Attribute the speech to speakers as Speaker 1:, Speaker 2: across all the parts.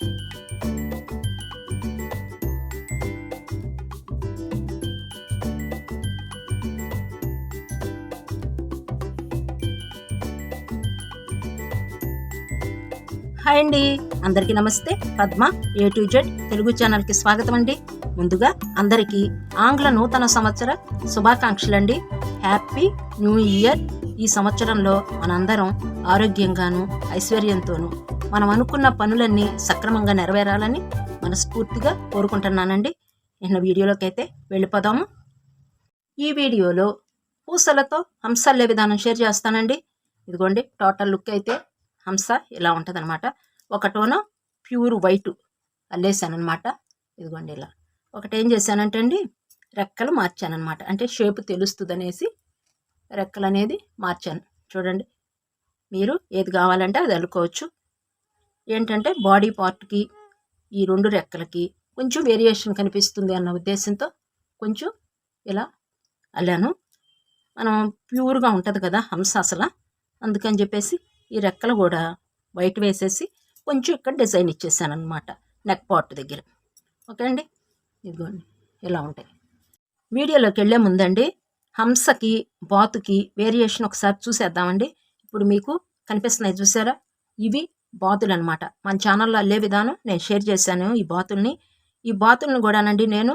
Speaker 1: Hi అండి. అందరికీ నమస్తే. Padma A to Z Telugu ఛానల్కి స్వాగతం అండి. ముందుగా అందరికీ ఆంగ్ల నూతన సంవత్సర శుభాకాంక్షలు అండి హ్యాపీ న్యూ ఇయర్ ఈ సంవత్సరంలో మనందరం ఆరోగ్యంగాను ఐశ్వర్యంతోనూ మనం అనుకున్న పనులన్నీ సక్రమంగా నెరవేరాలని మనస్ఫూర్తిగా కోరుకుంటున్నానండి. నిన్న వీడియోలోకి అయితే వెళ్ళిపోదాము. ఈ వీడియోలో పూసలతో హంసల్లే విధానం షేర్ చేస్తానండి. ఇదిగోండి టోటల్ లుక్ అయితే హంస ఇలా ఉంటుందన్నమాట. ఒక టోన ప్యూర్ వైట్ అల్లేసానమాట ఇదిగోండి ఇలా. ఒకటి ఏం చేశానంటే అండి రెక్కలు మార్చానమాట అంటే షేప్ తెలుస్తుంది అనేసి రెక్కలు అనేది మార్చాను. చూడండి మీరు ఏది కావాలంటే అది అల్లుకోవచ్చు. ఏంటంటే బాడీ పార్ట్కి ఈ రెండు రెక్కలకి కొంచెం వేరియేషన్ కనిపిస్తుంది అన్న ఉద్దేశంతో కొంచెం ఇలా అల్లాను. మనం ప్యూర్గా ఉంటుంది కదా హంస అసలు. అందుకని చెప్పేసి ఈ రెక్కలు కూడా వైట్ వేసేసి కొంచెం ఇక్కడ డిజైన్ ఇచ్చేసాను అనమాట నెక్ పార్ట్ దగ్గర. ఓకే అండి? ఇదిగోండి ఇలా ఉంటాయి. వీడియోలోకి వెళ్ళే ముందండి హంసకి బాతుకి వేరియేషన్ ఒకసారి చూసేద్దామండి. ఇప్పుడు మీకు కనిపిస్తున్నాయి చూసారా? ఇవి బాతులు అనమాట మన ఛానల్లో అల్లే విధానం నేను షేర్ చేశాను ఈ బాతుల్ని. ఈ బాతుల్ని కూడానండి నేను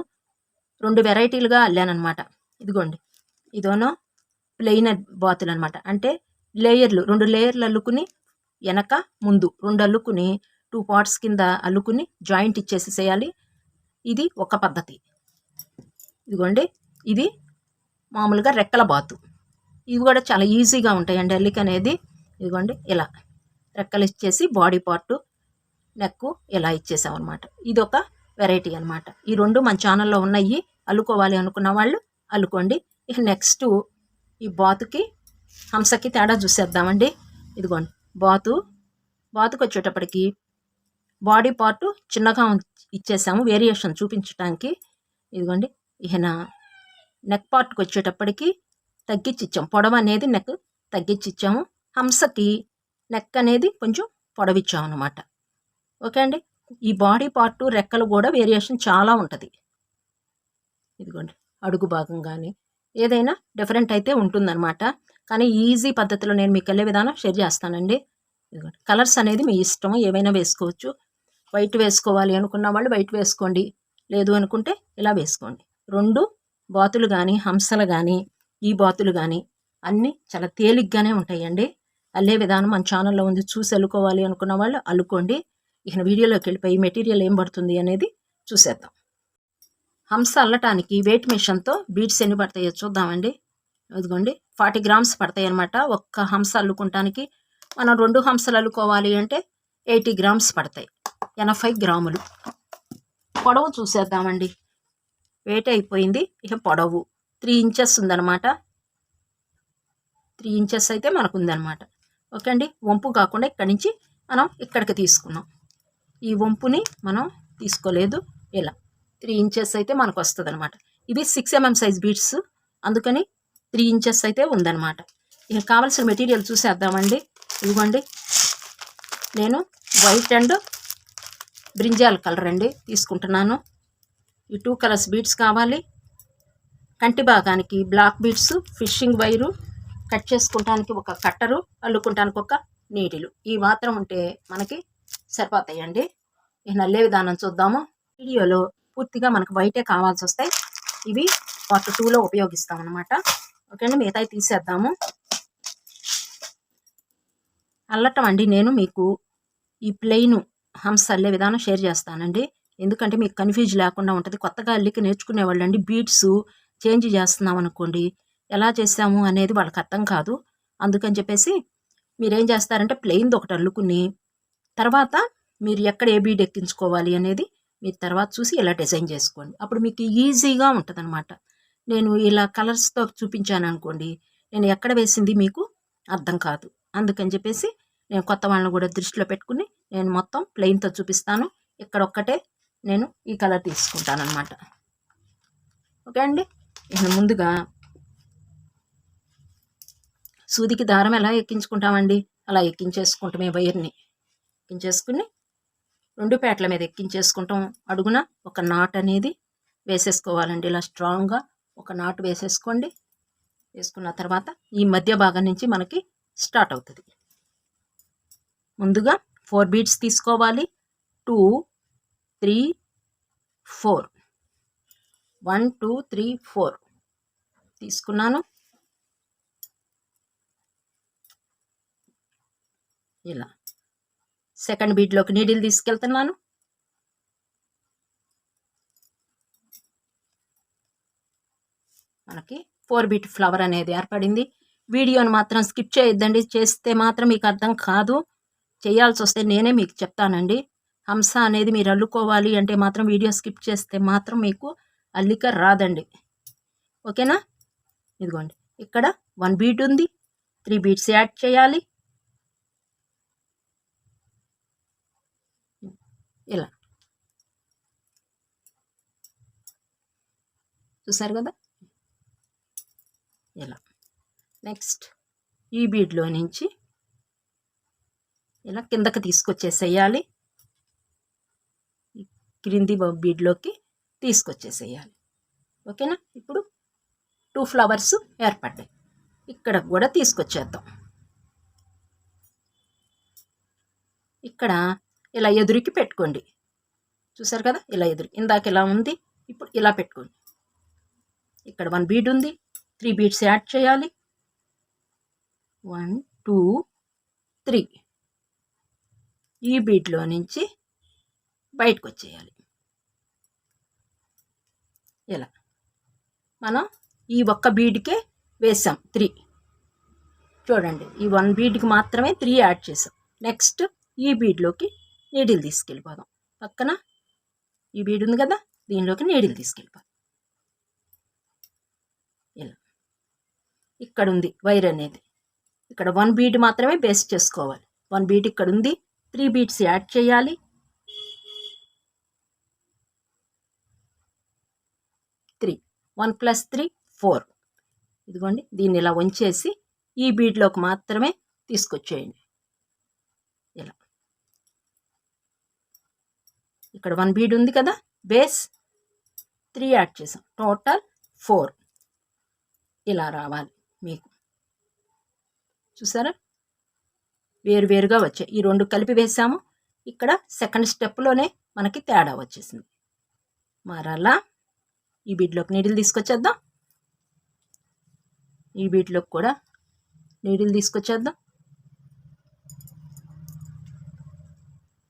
Speaker 1: రెండు వెరైటీలుగా అల్లానమాట ఇదిగోండి. ఇదోనో ప్లెయిన్ బాతులు అనమాట అంటే లేయర్లు రెండు లేయర్లు అల్లుకుని వెనక ముందు రెండు అల్లుకుని టూ పార్ట్స్ కింద అల్లుకుని జాయింట్ ఇచ్చేసేసేయాలి. ఇది ఒక పద్ధతి. ఇదిగోండి. ఇది మామూలుగా రెక్కల బాతు. ఇవి కూడా చాలా ఈజీగా ఉంటాయండి అల్లిక అనేది ఇదిగోండి. ఇలా. రెక్కలు ఇచ్చేసి బాడీ పార్ట్ నెక్ ఇలా ఇచ్చేసాం అనమాట ఇది ఒక వెరైటీ అనమాట ఈ రెండు మన ఛానల్లో ఉన్నాయి. అల్లుకోవాలి అనుకున్న వాళ్ళు అల్లుకోండి. ఇక నెక్స్ట్ ఈ బాతుకి హంసకి తేడా చూసేద్దామండి. ఇదిగోండి బాతు బాతుకు వచ్చేటప్పటికి బాడీ పార్ట్ చిన్నగా ఇచ్చేసాము. వేరియేషన్ చూపించడానికి ఇదిగోండి ఈయన నెక్ పార్ట్కి వచ్చేటప్పటికి తగ్గించి ఇచ్చాము పొడవు అనేది నెక్ తగ్గించి ఇచ్చాము. హంసకి నెక్ అనేది కొంచెం పొడవిచ్చాం అనమాట ఓకే అండి? ఈ బాడీ పార్ట్ రెక్కలు కూడా వేరియేషన్ చాలా ఉంటుంది. ఇదిగోండి అడుగు భాగం కానీ ఏదైనా డిఫరెంట్ అయితే ఉంటుందన్నమాట. కానీ ఈజీ పద్ధతిలో నేను మీకు వెళ్ళే విధానం షేర్ చేస్తానండి. ఇదిగోండి కలర్స్ అనేది మీ ఇష్టం ఏవైనా వేసుకోవచ్చు. వైట్ వేసుకోవాలి అనుకున్న వాళ్ళు వైట్ వేసుకోండి. లేదు అనుకుంటే ఇలా వేసుకోండి. రెండు బాతులు కానీ హంసలు కానీ ఈ బాతులు కానీ అన్నీ చాలా తేలిగ్గానే ఉంటాయండి. అల్లే విధానం మన ఛానల్లో ఉంది. చూసి అల్లుకోవాలి అనుకున్న వాళ్ళు అల్లుకోండి. ఇక వీడియోలోకి వెళ్ళిపోయి మెటీరియల్ ఏం పడుతుంది అనేది చూసేద్దాం. హంస అల్లటానికి వెయిట్ మిషన్తో బీట్స్ ఎన్ని పడతాయో చూద్దామండి. ఇదిగోండి ఫార్టీ గ్రామ్స్ పడతాయి అనమాట ఒక్క హంస అల్లుకుంటానికి మనం రెండు హంసలు అల్లుకోవాలి అంటే ఎయిటీ గ్రామ్స్ పడతాయి. ఎనభై గ్రాములు. పొడవు చూసేద్దామండి. వెయిట్ అయిపోయింది. ఇక పొడవు త్రీ ఇంచెస్ ఉందన్నమాట. త్రీ ఇంచెస్ అయితే మనకు ఉందన్నమాట ఓకే అండి? వంపు కాకుండా ఇక్కడి నుంచి మనం ఇక్కడికి తీసుకున్నాం ఈ వంపుని మనం తీసుకోలేదు. ఇలా త్రీ ఇంచెస్ అయితే మనకు వస్తుంది అనమాట ఇవి సిక్స్ ఎంఎం సైజ్ బీడ్స్ అందుకని త్రీ ఇంచెస్ అయితే ఉందన్నమాట. ఇక కావాల్సిన మెటీరియల్ చూసేద్దామండి. ఇదిగోండి నేను వైట్ అండ్ బ్రింజాల్ కలర్ అండి తీసుకుంటున్నాను. ఈ టూ కలర్స్ బీట్స్ కావాలి. కంటి భాగానికి black beads fishing wire cut చేసుకుంటానికి ఒక కట్టరు అల్లుకుంటానికి ఒక నీటిలు. ఈ మాత్రం ఉంటే మనకి సరిపోతాయండి. ఈ నల్లే విధానం చూద్దాము. వీడియోలో పూర్తిగా మనకు వైటే కావాల్సి వస్తాయి. ఇవి పార్ట్ టూలో ఉపయోగిస్తాం అనమాట ఓకే అండి మిగతాయి తీసేద్దాము. అల్లటం అండి నేను మీకు ఈ ప్లెయిన్ హంస అల్లే విధానం షేర్ చేస్తానండి. ఎందుకంటే మీకు కన్ఫ్యూజ్ లేకుండా ఉంటుంది. కొత్తగా అల్లికి నేర్చుకునే వాళ్ళండి బీట్స్ చేంజ్ చేస్తున్నాం అనుకోండి ఎలా చేసాము అనేది వాళ్ళకి అర్థం కాదు. అందుకని చెప్పేసి మీరేం చేస్తారంటే ప్లెయిన్ది ఒకటి అల్లుకుని తర్వాత మీరు ఎక్కడ ఏ బీడ్ ఎక్కించుకోవాలి అనేది మీరు తర్వాత చూసి ఇలా డిజైన్ చేసుకోండి. అప్పుడు మీకు ఈజీగా ఉంటుంది నేను ఇలా కలర్స్తో చూపించాను అనుకోండి నేను ఎక్కడ వేసింది మీకు అర్థం కాదు. అందుకని చెప్పేసి నేను కొత్త వాళ్ళని కూడా దృష్టిలో పెట్టుకుని నేను మొత్తం ప్లెయిన్తో చూపిస్తాను. ఇక్కడ ఒక్కటే నేను ఈ కలర్ తీసుకుంటాను అనమాట ఓకే అండి? నేను ముందుగా సూదికి దారం ఎలా ఎక్కించుకుంటామండి? అలా ఎక్కించేసుకుంటామే వైర్ని. ఎక్కించేసుకుని రెండు పేటల మీద ఎక్కించేసుకుంటాం. అడుగున ఒక నాట్ అనేది వేసేసుకోవాలండి. ఇలా స్ట్రాంగ్గా ఒక నాటు వేసేసుకోండి. వేసుకున్న తర్వాత ఈ మధ్య భాగం నుంచి మనకి స్టార్ట్ అవుతుంది. ముందుగా ఫోర్ బీట్స్ తీసుకోవాలి. Two three four. One two three four. తీసుకున్నాను. ఇలా. సెకండ్ బీట్లోకి నీడిల్ తీసుకెళ్తున్నాను మనకి ఫోర్ బీట్ ఫ్లవర్ అనేది ఏర్పడింది. వీడియోని మాత్రం స్కిప్ చేయొద్దండి. చేస్తే మాత్రం మీకు అర్థం కాదు. చేయాల్సి వస్తే నేనే మీకు చెప్తానండి. హంస అనేది మీరు అల్లుకోవాలి అంటే మాత్రం వీడియో స్కిప్ చేస్తే మాత్రం మీకు అల్లిక రాదండి. ఓకేనా? ఇదిగోండి. ఇక్కడ వన్ బీట్ ఉంది. త్రీ బీట్స్ యాడ్ చేయాలి. ఇలా చూసారు కదా? ఇలా నెక్స్ట్ ఈ బీడ్లో నుంచి ఇలా కిందకి తీసుకొచ్చేసేయాలి? క్రింది బీడ్లోకి తీసుకొచ్చేసేయాలి. ఓకేనా? ఇప్పుడు టూ ఫ్లవర్స్ ఏర్పడ్డాయి. ఇక్కడ కూడా తీసుకొచ్చేద్దాం. ఇక్కడ ఇలా ఎదురికి పెట్టుకోండి. చూసారు కదా? ఇలా ఎదురు. ఇందాక ఇలా ఉంది? ఇప్పుడు ఇలా పెట్టుకోండి. ఇక్కడ వన్ బీడ్ ఉంది. త్రీ బీడ్స్ యాడ్ చేయాలి. One two three. ఈ బీట్లో నుంచి బయటకు వచ్చేయాలి. ఇలా. మనం ఈ ఒక్క బీడ్కే వేసాం. త్రీ. చూడండి. ఈ వన్ బీడ్కి మాత్రమే త్రీ యాడ్ చేసాం. నెక్స్ట్ ఈ బీడ్లోకి నీడిల్ తీసుకెళ్ళిపోదాం. పక్కన ఈ బీడ్ ఉంది కదా దీనిలోకి నీడిల్ తీసుకెళ్ళిపోదాం. ఇలా. ఇక్కడ ఉంది వైర్ అనేది. ఇక్కడ వన్ బీడ్ మాత్రమే బేస్ చేసుకోవాలి. వన్ బీట్ ఇక్కడ ఉంది త్రీ బీట్స్ యాడ్ చేయాలి. Three. One plus three four. ఇదిగోండి దీన్ని ఇలా ఉంచేసి ఈ బీడ్లోకి మాత్రమే తీసుకొచ్చేయండి ఇలా ఇక్కడ వన్ బీడ్ ఉంది కదా? బేస్ త్రీ యాడ్ చేసాం. టోటల్ ఫోర్ ఇలా రావాలి మీకు. చూసారా? వేరువేరుగా వచ్చాయి. ఈ రెండు కలిపి వేసాము. ఇక్కడ సెకండ్ స్టెప్లోనే మనకి తేడా వచ్చేసింది. మరలా ఈ బీట్లోకి నీడిల్ తీసుకొచ్చేద్దాం. ఈ బీట్లోకి కూడా నీడిల్ తీసుకొచ్చేద్దాం.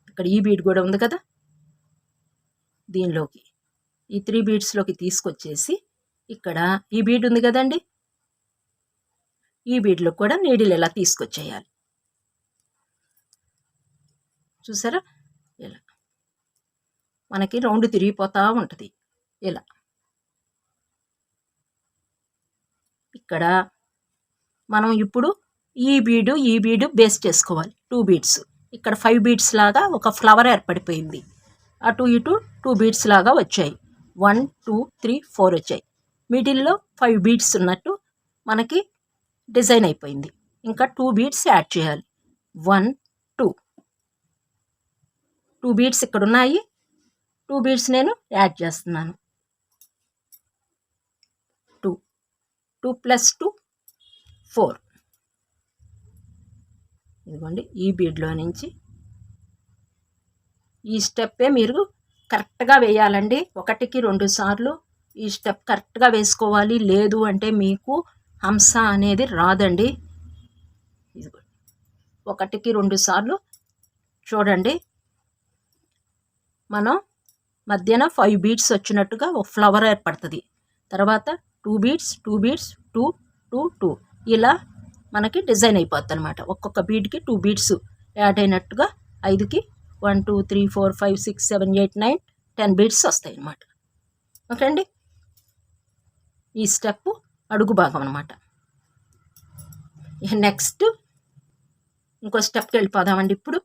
Speaker 1: ఇక్కడ ఈ బీట్ కూడా ఉంది కదా? దీనిలోకి. ఈ త్రీ బీడ్స్లోకి తీసుకొచ్చేసి ఇక్కడ ఈ బీడ్ ఉంది కదండి? ఈ బీడ్లో కూడా నీడిలు ఎలా తీసుకొచ్చేయాలి? చూసారా? ఇలా. మనకి రౌండ్ తిరిగిపోతూ ఉంటుంది. ఇలా. ఇక్కడ మనం ఇప్పుడు ఈ బీడు ఈ బీడు బేస్ చేసుకోవాలి. టూ బీడ్స్ ఇక్కడ ఫైవ్ బీడ్స్ లాగా ఒక ఫ్లవర్ ఏర్పడిపోయింది. అటు ఇటు టూ బీడ్స్ లాగా వచ్చాయి. వన్ టూ త్రీ ఫోర్ వచ్చాయి. మిడిల్లో ఫైవ్ బీడ్స్ ఉన్నట్టు మనకి డిజైన్ అయిపోయింది. ఇంకా టూ బీడ్స్ యాడ్ చేయాలి. వన్ టూ టూ బీడ్స్ ఇక్కడ ఉన్నాయి. టూ బీడ్స్ నేను యాడ్ చేస్తున్నాను. Two two plus two four ఇదిగోండి ఈ బీడ్లో నుంచి ఈ స్టెప్పే మీరు కరెక్ట్గా వేయాలండి. ఒకటికి రెండు సార్లు ఈ స్టెప్ కరెక్ట్గా వేసుకోవాలి. లేదు అంటే మీకు హంస అనేది రాదండి. ఒకటికి రెండు సార్లు చూడండి. మనం మధ్యన ఫైవ్ బీట్స్ వచ్చినట్టుగా ఒక ఫ్లవర్ ఏర్పడుతుంది. తర్వాత two beads two beads two two two. ఇలా మనకి డిజైన్ అయిపోద్ది అనమాట ఒక్కొక్క బీట్కి టూ బీట్స్ యాడ్ అయినట్టుగా ఐదుకి one two three four five six seven eight nine ten beads వస్తాయి అన్నమాట. ఓకే అండి? ఈ స్టెప్ అడుగు భాగం అనమాట నెక్స్ట్ ఇంకో స్టెప్కి వెళ్ళిపోదామండి ఇప్పుడు.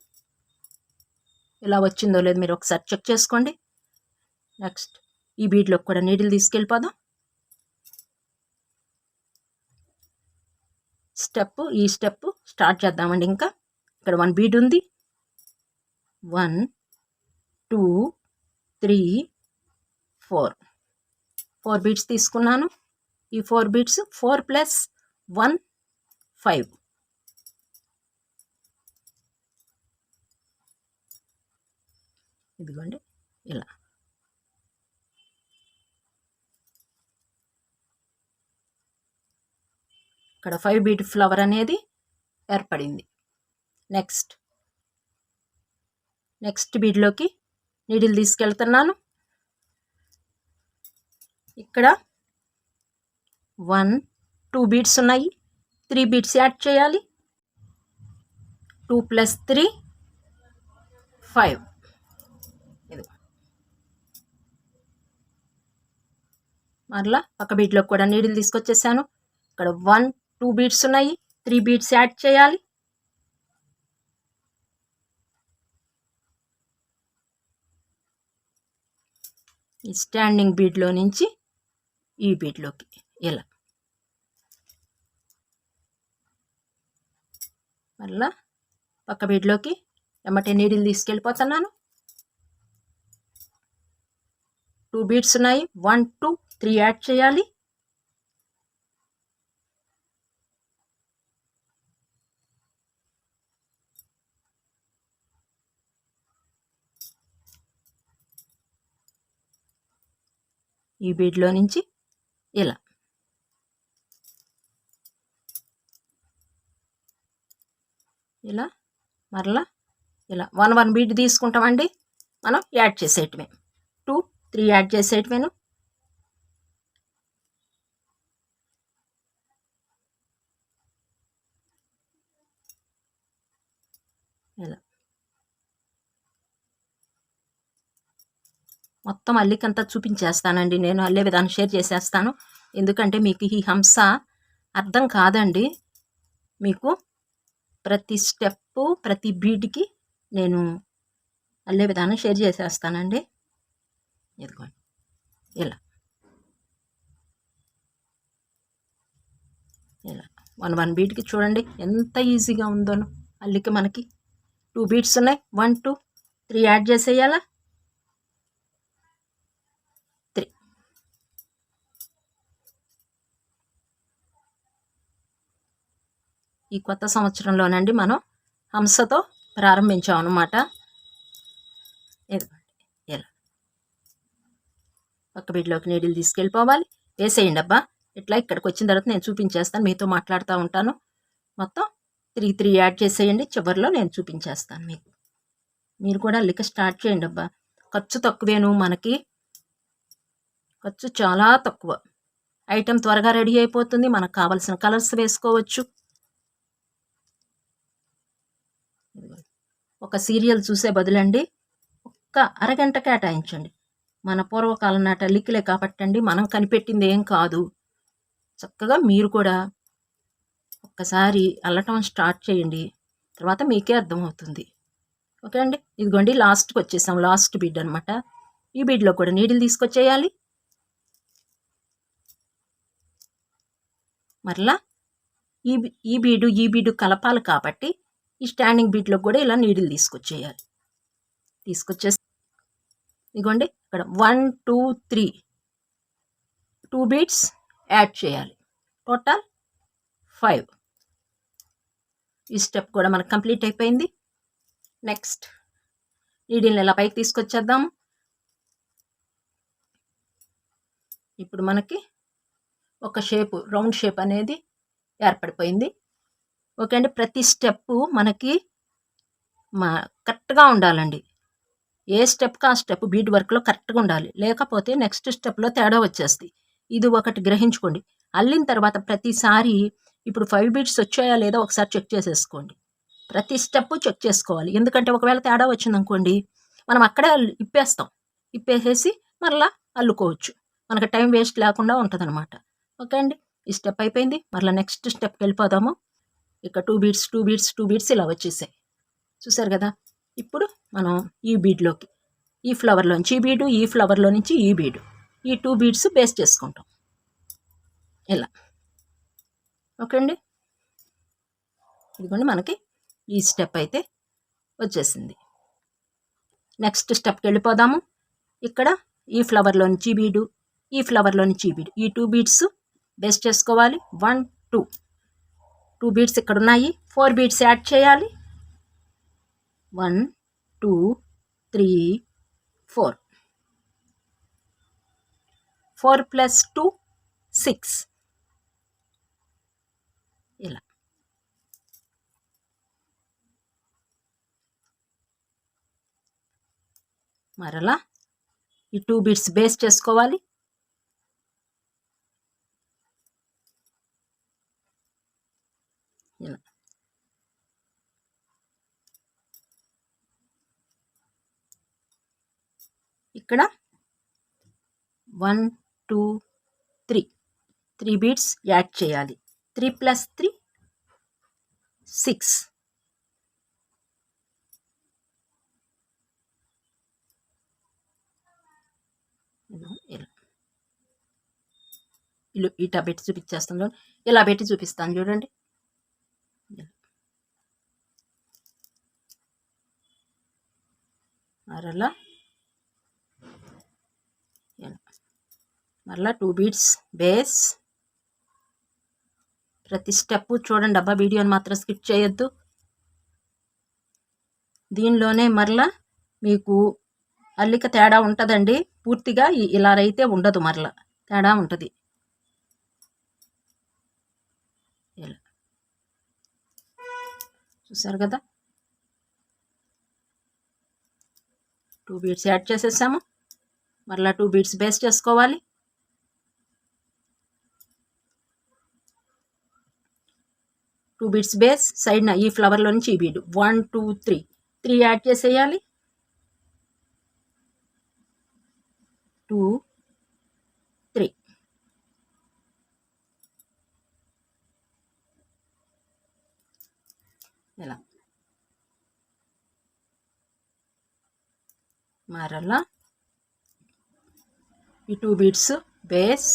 Speaker 1: ఇలా వచ్చిందో లేదో మీరు ఒకసారి చెక్ చేసుకోండి. నెక్స్ట్ ఈ బీట్లోకి కూడా నీడిల్ తీసుకెళ్ళిపోదాం. స్టెప్ ఈ స్టెప్ స్టార్ట్ చేద్దామండి ఇంకా. ఇక్కడ వన్ బీడ్ ఉంది. One two three four. Four beads తీసుకున్నాను. ఈ four beads four plus one five. ఇదిగోండి ఇలా. ఇక్కడ ఫైవ్ బీట్ ఫ్లవర్ అనేది ఏర్పడింది. నెక్స్ట్. నెక్స్ట్ బీడ్లోకి నీడిల్ తీసుకెళ్తున్నాను. ఇక్కడ వన్ టూ బీడ్స్ ఉన్నాయి. త్రీ బీట్స్ యాడ్ చేయాలి. Two plus three five. ఇది మరలా పక్క బీట్లో కూడా నీడిల్ తీసుకొచ్చేసాను. ఇక్కడ వన్ టూ బీట్స్ ఉన్నాయి. త్రీ బీట్స్ యాడ్ చేయాలి. ఈ స్టాండింగ్ బీడ్లో నుంచి ఈ బీడ్లోకి ఇలా. మళ్ళా పక్క బీడ్లోకి ఎమ్మటే నీడిల్ తీసుకెళ్ళిపోతున్నాను. టూ బీడ్స్ ఉన్నాయి. వన్ టూ త్రీ యాడ్ చేయాలి. ఈ బీడ్లో నుంచి ఇలా. ఇలా మరలా ఇలా. వన్ వన్ బీట్ తీసుకుంటామండి. మనం యాడ్ చేసేయటమే టూ త్రీ యాడ్ చేసేయటమేను ఇలా మొత్తం అల్లికంతా చూపించేస్తానండి. నేను అల్లే విధానం షేర్ చేసేస్తాను. ఎందుకంటే మీకు ఈ హంస అర్థం కాదండి. మీకు ప్రతి స్టెప్పు ప్రతి బీట్కి నేను అల్లే విధానం షేర్ చేసేస్తానండి. ఇదిగోండి. ఇలా. ఇలా. వన్ వన్ బీట్కి చూడండి. ఎంత ఈజీగా ఉందో అల్లిక మనకి టూ బీట్స్ ఉన్నాయి. వన్ టూ త్రీ యాడ్ చేసేయాలా? ఈ కొత్త సంవత్సరంలోనండి మనం హంసతో ప్రారంభించాం అనమాట ఇదిగోండి ఇలా. పక్క బిడ్డలోకి నీడిల్ తీసుకెళ్ళిపోవాలి. వేసేయండి అబ్బా. ఇట్లా ఇక్కడికి వచ్చిన తర్వాత నేను చూపించేస్తాను. మీతో మాట్లాడుతూ ఉంటాను. మొత్తం త్రీ త్రీ యాడ్ చేసేయండి. చివరిలో నేను చూపించేస్తాను మీకు. మీరు కూడా లిక్క స్టార్ట్ చేయండి అబ్బా. ఖర్చు తక్కువేను మనకి. ఖర్చు చాలా తక్కువ. ఐటెం త్వరగా రెడీ అయిపోతుంది. మనకు కావలసిన కలర్స్ వేసుకోవచ్చు. ఒక సీరియల్ చూసే బదులండి ఒక్క అరగంట కేటాయించండి. మన పూర్వకాలం నాట లిక్కిలే కాబట్టండి మనం కనిపెట్టింది ఏం కాదు. చక్కగా మీరు కూడా ఒక్కసారి అల్లటం స్టార్ట్ చేయండి తర్వాత మీకే అర్థమవుతుంది. ఓకే అండి ఇదిగోండి లాస్ట్కి వచ్చేసాం లాస్ట్ బిడ్ అనమాట ఈ బిడ్లో కూడా నీడిల్ తీసుకొచ్చేయాలి. మరలా ఈ ఈ బీడు ఈ బీడు కలపాలి కాబట్టి ఈ స్టాండింగ్ బీట్లో కూడా ఇలా నీడిల్ తీసుకొచ్చేయాలి. తీసుకొచ్చేసి ఇదిగోండి ఇక్కడ one two three. Two beads add చేయాలి. Total five. ఈ స్టెప్ కూడా మనకు కంప్లీట్ అయిపోయింది. నెక్స్ట్ నీడిల్ని ఇలా పైకి తీసుకొచ్చేద్దాం. ఇప్పుడు మనకి ఒక షేపు రౌండ్ షేప్ అనేది ఏర్పడిపోయింది. ఓకే అండి. ప్రతి స్టెప్పు మనకి మా కరెక్ట్గా ఉండాలండి. ఏ స్టెప్కి ఆ స్టెప్ బీట్ వర్క్లో కరెక్ట్గా ఉండాలి. లేకపోతే నెక్స్ట్ స్టెప్లో తేడా వచ్చేస్తుంది ఇది ఒకటి గ్రహించుకోండి. అల్లిన తర్వాత ప్రతిసారి ఇప్పుడు ఫైవ్ బీట్స్ వచ్చాయా లేదా ఒకసారి చెక్ చేసేసుకోండి. ప్రతి స్టెప్ చెక్ చేసుకోవాలి. ఎందుకంటే ఒకవేళ తేడా వచ్చిందనుకోండి మనం అక్కడే ఇప్పేస్తాం. ఇప్పేసేసి మరలా అల్లుకోవచ్చు. మనకు టైం వేస్ట్ లేకుండా ఉంటుంది ఓకే అండి. ఈ స్టెప్ అయిపోయింది. మరలా నెక్స్ట్ స్టెప్కి వెళ్ళిపోదాము. ఇక two beads two beads two beads ఇలా వచ్చేసాయి. చూసారు కదా? ఇప్పుడు మనం ఈ బీడ్లోకి ఈ ఫ్లవర్లోంచి ఈ బీడు ఈ ఫ్లవర్లో నుంచి ఈ బీడు ఈ టూ బీడ్స్ బేస్ చేసుకుంటాం. ఇలా. ఓకే అండి? ఇదిగోండి మనకి ఈ స్టెప్ అయితే వచ్చేసింది. నెక్స్ట్ స్టెప్కి వెళ్ళిపోదాము. ఇక్కడ ఈ ఫ్లవర్లో నుంచి బీడు ఈ ఫ్లవర్లో నుంచి బీడు ఈ టూ బీడ్స్ బేస్ట్ చేసుకోవాలి. వన్ టూ టూ బీడ్స్ ఇక్కడ ఉన్నాయి ఫోర్ బీడ్స్ యాడ్ చేయాలి. One two three four. Four plus two six. ఇలా. మరలా ఈ టూ బీట్స్ బేస్ చేసుకోవాలి ఇలా ఇక్కడ one two three. Three beads add చేయాలి. Three plus three six. ఇలా. ఇల్లు ఇటా పెట్టి చూపించేస్తాను చూడండి. ఇలా పెట్టి చూపిస్తాను చూడండి. మరలా మరలా టూ బీట్స్ బేస్ ప్రతి స్టెప్ చూడండి అబ్బా వీడియోని మాత్రం స్కిప్ చేయొద్దు. దీనిలోనే మరలా మీకు అల్లిక తేడా ఉంటుందండి. పూర్తిగా ఇలా అయితే ఉండదు మరలా. తేడా ఉంటుంది. ఇలా. చూసారు కదా? టూ బీట్స్ యాడ్ చేసేసాము. మరలా టూ బీట్స్ బేస్ చేసుకోవాలి. టూ బీట్స్ బేస్ సైడ్న ఈ ఫ్లవర్లో నుంచి ఈ bead one two three. Three add చేసేయాలి. Two three. ఇలా. మరలా. ఈ టూ బీట్స్ బేస్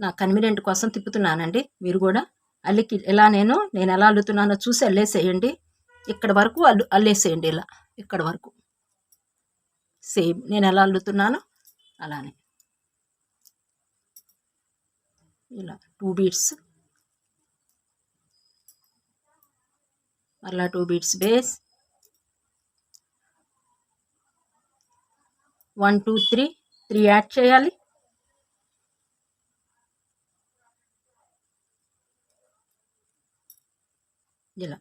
Speaker 1: నా కన్వీనియంట్ కోసం తిప్పుతున్నానండి. మీరు కూడా అల్లికి ఎలా నేను నేను ఎలా అల్లుతున్నానో చూసి అల్లేసేయండి. ఇక్కడ వరకు అల్లు అల్లేసేయండి ఇలా. ఇక్కడ వరకు. సేమ్ నేను ఎలా అల్లుతున్నానో అలానే. ఇలా టూ బీట్స్. మరలా two beads base. One two three. Three add చేయాలి. ఇలా.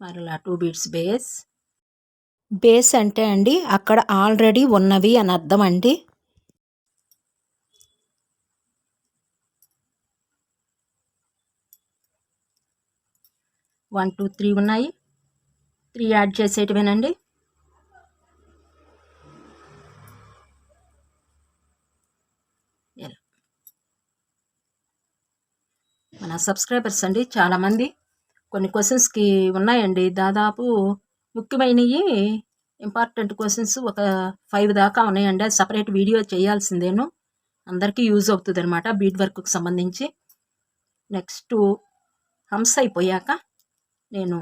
Speaker 1: మరలా టూ బీట్స్ బేస్.
Speaker 2: బేస్ అంటే అండి అక్కడ ఆల్రెడీ ఉన్నవి అని అర్థం అండి.
Speaker 1: వన్ టూ త్రీ ఉన్నాయి. త్రీ యాడ్ చేసేటివేనండి? మన సబ్స్క్రైబర్స్ అండి చాలామంది. కొన్ని క్వశ్చన్స్కి ఉన్నాయండి. దాదాపు ముఖ్యమైనవి ఇంపార్టెంట్ క్వశ్చన్స్ ఒక ఫైవ్ దాకా ఉన్నాయండి. అది సపరేట్ వీడియో చేయాల్సిందేను. అందరికీ యూజ్ అవుతుంది అనమాట బీట్ వర్క్కి సంబంధించి. నెక్స్ట్ హంస అయిపోయాక నేను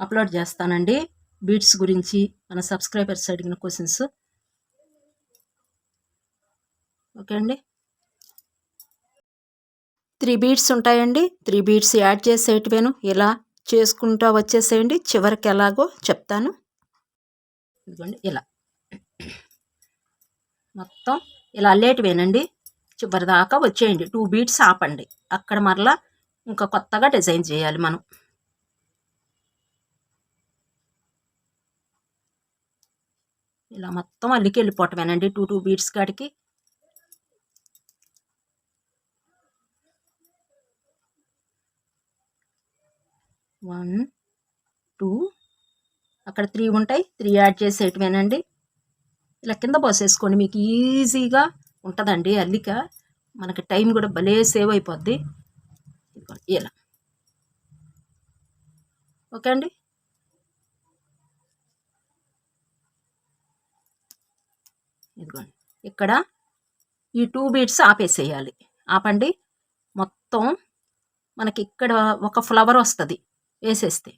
Speaker 1: అప్లోడ్ చేస్తానండి. బీట్స్ గురించి మన సబ్స్క్రైబర్స్ అడిగిన క్వశ్చన్స్ ఓకే అండి?
Speaker 2: త్రీ బీట్స్ ఉంటాయండి. త్రీ బీట్స్ యాడ్ చేసేటివేను. ఇలా చేసుకుంటూ వచ్చేసేయండి. చివరికి ఎలాగో చెప్తాను.
Speaker 1: ఇదిగోండి ఇలా. మొత్తం ఇలా అల్లేటివేనండి. చివరి దాకా వచ్చేయండి. టూ బీట్స్ ఆపండి. అక్కడ మరలా ఇంకా కొత్తగా డిజైన్ చేయాలి మనం. ఇలా మొత్తం అల్లికి వెళ్ళిపోవటమేనండి టూ టూ బీట్స్ కాడికి. వన్ టూ అక్కడ త్రీ ఉంటాయి. త్రీ యాడ్ చేసేటివేనండి ఇలా కింద పోసేసుకోండి. మీకు ఈజీగా ఉంటుందండి అల్లిక. మనకి టైం కూడా భలే సేవ్ అయిపోద్ది. ఇలా. ఓకే అండి? ఇదిగోండి. ఇక్కడ ఈ టూ బీట్స్ ఆపేసేయాలి. ఆపండి. మొత్తం మనకి ఇక్కడ ఒక ఫ్లవర్ వస్తుంది. వేసేస్తే.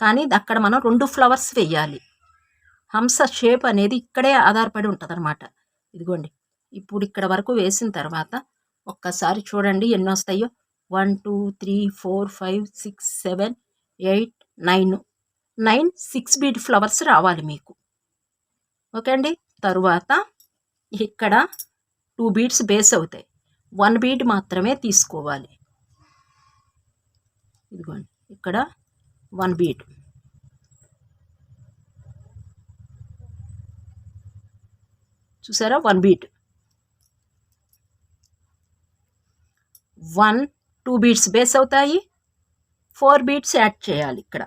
Speaker 1: కానీ అక్కడ మనం రెండు ఫ్లవర్స్ వేయాలి. హంస షేప్ అనేది ఇక్కడే ఆధారపడి ఉంటుందన్నమాట. ఇదిగోండి. ఇప్పుడు ఇక్కడ వరకు వేసిన తర్వాత ఒక్కసారి చూడండి ఎన్ని వస్తాయో. One two three four five six seven eight nine. Nine six bead flowers రావాలి మీకు. ఓకే అండి. తరువాత ఇక్కడ టూ బీడ్స్ బేస్ అవుతాయి. వన్ బీడ్ మాత్రమే తీసుకోవాలి. ఇదిగోండి. ఇక్కడ వన్ బీడ్ చూసారా? One bead one two beads base అవుతాయి. ఫోర్ బీట్స్ యాడ్ చేయాలి ఇక్కడ.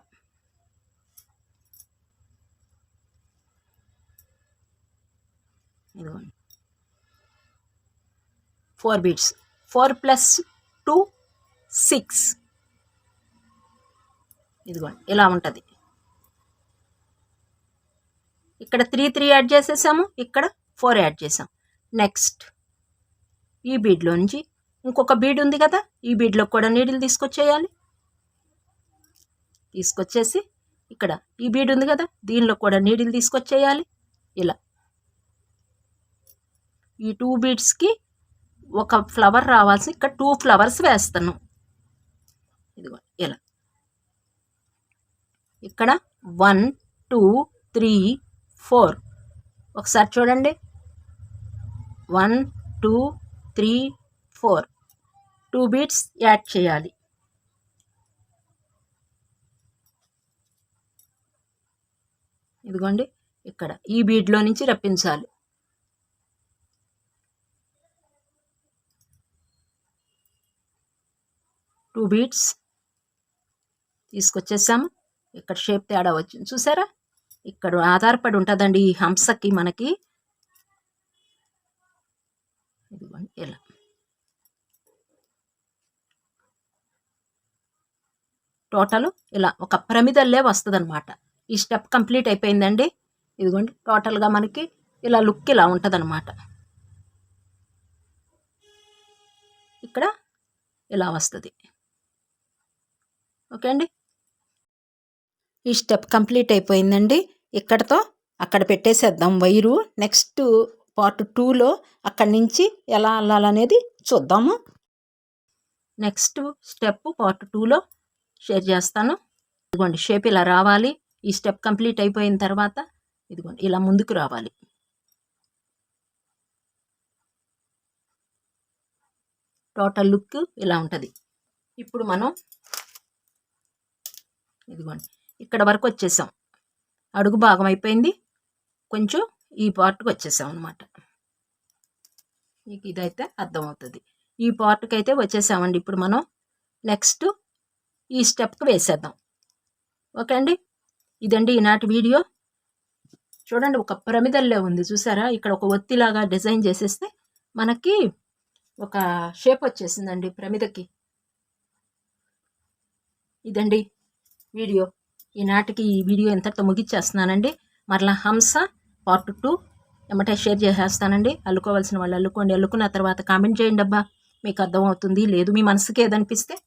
Speaker 1: ఇదిగోండి. Four beads. Four plus two six. ఇదిగోండి ఇలా ఉంటుంది. ఇక్కడ త్రీ త్రీ యాడ్ చేసేసాము ఇక్కడ ఫోర్ యాడ్ చేసాం. నెక్స్ట్ ఈ బీడ్లో నుంచి ఇంకొక బీడ్ ఉంది కదా ఈ బీడ్లో కూడా నీడిల్ తీసుకొచ్చేయాలి. తీసుకొచ్చేసి ఇక్కడ ఈ బీడ్ ఉంది కదా దీనిలో కూడా నీడిల్ తీసుకొచ్చేయాలి. ఇలా. ఈ టూ బీడ్స్కి ఒక ఫ్లవర్ రావాల్సి ఇక్కడ టూ ఫ్లవర్స్ వేస్తాను ఇదిగో ఇలా. ఇక్కడ వన్ టూ త్రీ ఫోర్. ఒకసారి చూడండి. One two three four. Two beads add చేయాలి. ఇదిగోండి. ఇక్కడ ఈ బీడ్లో నుంచి రప్పించాలి. టూ బీట్స్ తీసుకొచ్చేసాము ఇక్కడ షేప్ తేడా వచ్చింది. చూసారా? ఇక్కడ ఆధారపడి ఉంటుందండి ఈ హంసకి మనకి. ఇదిగోండి ఇలా. టోటల్ ఇలా ఒక ప్రమిదల్లే వస్తుంది అనమాట ఈ స్టెప్ కంప్లీట్ అయిపోయిందండి. ఇదిగోండి టోటల్గా మనకి ఇలా లుక్ ఇలా ఉంటుంది అనమాట ఇక్కడ ఇలా వస్తుంది. ఓకే అండి?
Speaker 2: ఈ స్టెప్ కంప్లీట్ అయిపోయిందండి. ఇక్కడతో అక్కడ పెట్టేసేద్దాం వైరు. నెక్స్ట్ పార్ట్ టూలో అక్కడి నుంచి ఎలా అల్లాలనేది చూద్దాము.
Speaker 1: నెక్స్ట్ స్టెప్ పార్ట్ టూలో షేర్ చేస్తాను. ఇదిగోండి షేప్ ఇలా రావాలి. ఈ స్టెప్ కంప్లీట్ అయిపోయిన తర్వాత ఇదిగోండి ఇలా ముందుకు రావాలి. టోటల్ లుక్ ఇలా ఉంటుంది. ఇప్పుడు మనం ఇదిగోండి ఇక్కడ వరకు వచ్చేసాం. అడుగు భాగం అయిపోయింది. కొంచెం ఈ పార్ట్కి వచ్చేసాం అనమాట మీకు ఇదైతే అర్థమవుతుంది. ఈ పార్ట్కి అయితే వచ్చేసామండి. ఇప్పుడు మనం నెక్స్ట్ ఈ స్టెప్కి వేసేద్దాం. ఓకే అండి? ఇదండి ఈనాటి వీడియో. చూడండి ఒక ప్రమిదల్లే ఉంది. చూసారా? ఇక్కడ ఒక ఒత్తిలాగా డిజైన్ చేసేస్తే మనకి ఒక షేప్ వచ్చేసిందండి ప్రమిదకి. ఇదండి వీడియో. ఈనాటికి ఈ వీడియో ఎంతతో ముగిచ్చేస్తున్నానండి. మరలా హంస పార్ట్ టూ ఎమ్మటే షేర్ చేసేస్తానండి. అల్లుకోవాల్సిన వాళ్ళు అల్లుకోండి. అల్లుకున్న తర్వాత కామెంట్ చేయండి అబ్బా. మీకు అర్థమవుతుంది లేదు మీ మనసుకి ఏదనిపిస్తే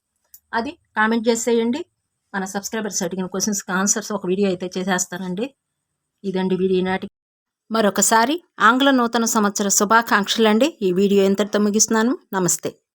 Speaker 1: అది కామెంట్ చేసేయండి. మన సబ్స్క్రైబర్స్ అడిగిన క్వశ్చన్స్కి ఆన్సర్స్ ఒక వీడియో అయితే చేసేస్తానండి. ఇదండి వీడియో ఈనాటి
Speaker 2: మరొకసారి ఆంగ్ల నూతన సంవత్సర శుభాకాంక్షలండి. ఈ వీడియో ఎంతటితో ముగిస్తున్నాను. నమస్తే.